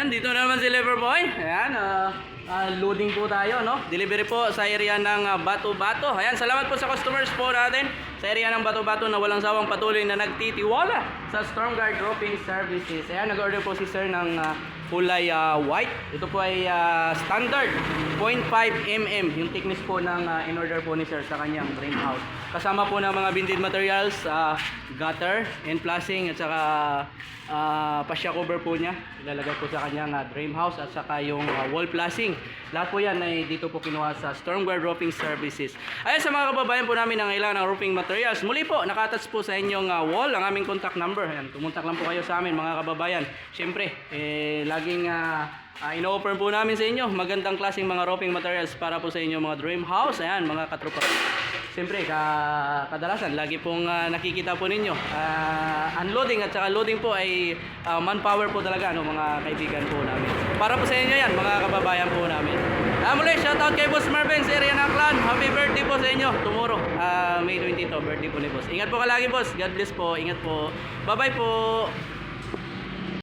ayan, dito na naman si Liverpool. Ayan, ah, ah, loading po tayo, no? Delivery po sa area ng ah, Bato-Bato. Ayan, salamat po sa customers po natin sa area ng Bato-Bato na walang sawang patuloy na nagtitiwala sa Stormguard Roping Services. Ayan, nag-order po si sir ng ah, kulay ah, white. Ito po ay ah, standard 0.5 mm yung thickness po ng ah, in-order po ni sir sa kanyang drain house. Kasama po ng mga binded materials, ah, gutter and flashing at saka ah, pasya cover po niya. Ilalagay po sa kanyang ah, drain house at saka yung ah, wall flashing. Lahat po yan ay dito po kinuha sa Stormguard Roofing Services. Ayan sa mga kababayan po namin na kailangan ng roofing materials. Muli po, nakatouch po sa inyong ah, wall ang aming contact number. Ayan, kumontak lang po kayo sa amin mga kababayan. Siyempre, eh, laging ah, Ah, ino-offer po namin sa inyo magandang klaseng mga roofing materials para po sa inyo mga dream house. Ayan, mga katropa. Siyempre, ka kadalasan, lagi pong ah, nakikita po ninyo. ah, unloading at saka loading po ay ah, manpower po talaga, no, mga kaibigan po namin. Para po sa inyo yan, mga kababayan. Ah, muli, shoutout kay Boss Marvin sa area ng clan. Happy birthday po sa inyo. Tomorrow, ah, May 22, birthday po ni Boss. Ingat po ka lagi, Boss. God bless po. Ingat po. Bye-bye po.